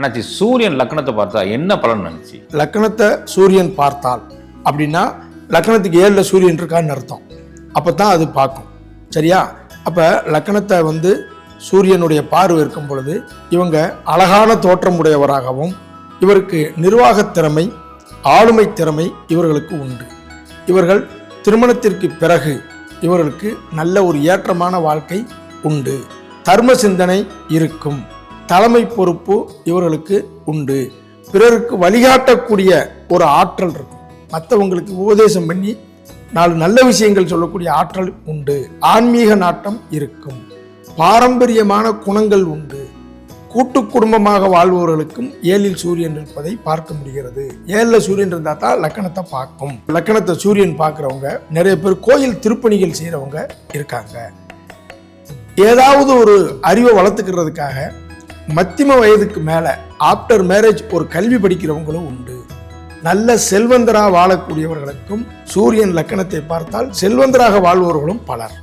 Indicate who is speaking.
Speaker 1: அண்ணாச்சி சூரியன் லக்னத்தை பார்த்தா என்ன பலன் நினைச்சு?
Speaker 2: லக்கணத்தை சூரியன் பார்த்தால் அப்படின்னா லக்கணத்துக்கு ஏழில் சூரியன் இருக்கான்னு அர்த்தம். அப்போ தான் அது பார்க்கும். சரியா? அப்போ லக்கணத்தை வந்து சூரியனுடைய பார்வை இருக்கும் பொழுது இவங்க அழகான தோற்றம் உடையவராகவும் இவருக்கு நிர்வாகத் திறமை ஆளுமை திறமை இவர்களுக்கு உண்டு. இவர்கள் திருமணத்திற்கு பிறகு இவர்களுக்கு நல்ல ஒரு ஏற்றமான வாழ்க்கை உண்டு. தர்ம சிந்தனை இருக்கும். தலைமை பொறுப்பு இவர்களுக்கு உண்டு. பிறருக்கு வழிகாட்டக்கூடிய ஒரு ஆற்றல் இருக்கும். மற்றவங்களுக்கு உபதேசம் பண்ணி நாலு நல்ல விஷயங்கள் சொல்லக்கூடிய ஆற்றல் உண்டு. ஆன்மீக நாட்டம் இருக்கும். பாரம்பரியமான குணங்கள் உண்டு. கூட்டு குடும்பமாக வாழ்பவர்களுக்கும் ஏழில் சூரியன் இருப்பதை பார்க்க முடிகிறது. ஏழில் சூரியன் இருந்தால் தான் லக்கணத்தை பார்க்கும். லக்கணத்தை சூரியன் பார்க்குறவங்க நிறைய பேர் கோயில் திருப்பணிகள் செய்கிறவங்க இருக்காங்க. ஏதாவது ஒரு அறிவை வளர்த்துக்கிறதுக்காக மத்திம வயதுக்கு மேலே ஆஃப்டர் மேரேஜ் ஒரு கல்வி படிக்கிறவங்களும் உண்டு. நல்ல செல்வந்தராக வாழக்கூடியவர்களுக்கும் சூரியன் லக்கணத்தை பார்த்தால் செல்வந்தராக வாழ்பவர்களும் பலர்.